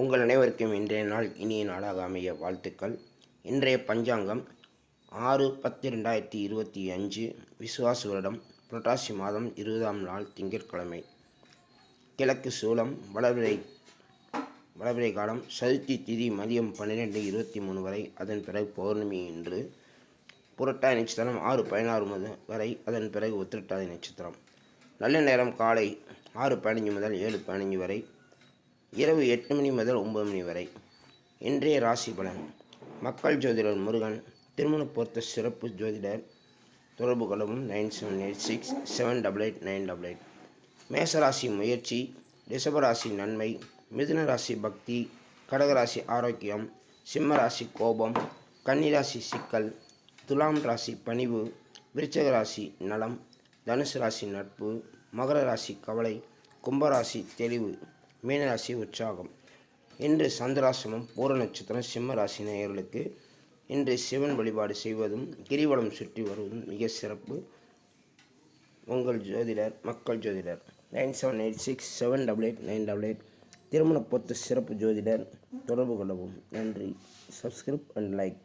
உங்கள் அனைவருக்கும் இன்றைய நாள் இனிய நாளாக அமைய வாழ்த்துக்கள். இன்றைய பஞ்சாங்கம் ஆறு பத்து ரெண்டாயிரத்தி இருபத்தி அஞ்சு விசுவாச வருடம் புரட்டாசி மாதம் இருபதாம் நாள் திங்கட்கிழமை. கிழக்கு சூளம் வளவிலை வளவிலை காலம் சதுர்த்தி திதி மதியம் பன்னிரெண்டு இருபத்தி மூணு வரை அதன் பிறகு பௌர்ணமி இன்று புரட்டாதி நட்சத்திரம் ஆறு பதினாறு முதல் வரை அதன் பிறகு உத்திரட்டாதி நட்சத்திரம். நல்ல நேரம் காலை ஆறு பதினஞ்சு முதல் ஏழு பதினஞ்சு வரை இரவு எட்டு மணி முதல் ஒன்பது மணி வரை. இன்றைய ராசி பலன். மக்கள் ஜோதிடர் முருகன் திருமண பொறுத்த சிறப்பு ஜோதிடர் தொடர்பு கொள்ளவும் nine seven eight six seven double eight nine double eight. மேசராசி முயற்சி ரிஷபராசி நன்மை மிதுன ராசி பக்தி கடகராசி ஆரோக்கியம் சிம்ம ராசி கோபம் கன்னிராசி சிக்கல் துலாம் ராசி பணிவு விருச்சக ராசி நலம் தனுசு ராசி நட்பு மகர ராசி கவலை கும்பராசி தெளிவு. மீனராசி உற்சாகம். இன்று சந்திராசிரமம் பூர நட்சத்திரம் சிம்ம ராசி நேயர்களுக்கு இன்று சிவன் வழிபாடு செய்வதும் கிரிவலம் சுற்றி வருவதும் மிக சிறப்பு. உங்கள் ஜோதிடர் மக்கள் ஜோதிடர். Nine seven eight six seven double eight nine double eight. திருமண பொத்து சிறப்பு ஜோதிடர் தொடர்பு கொள்ளவும். நன்றி. Subscribe and like.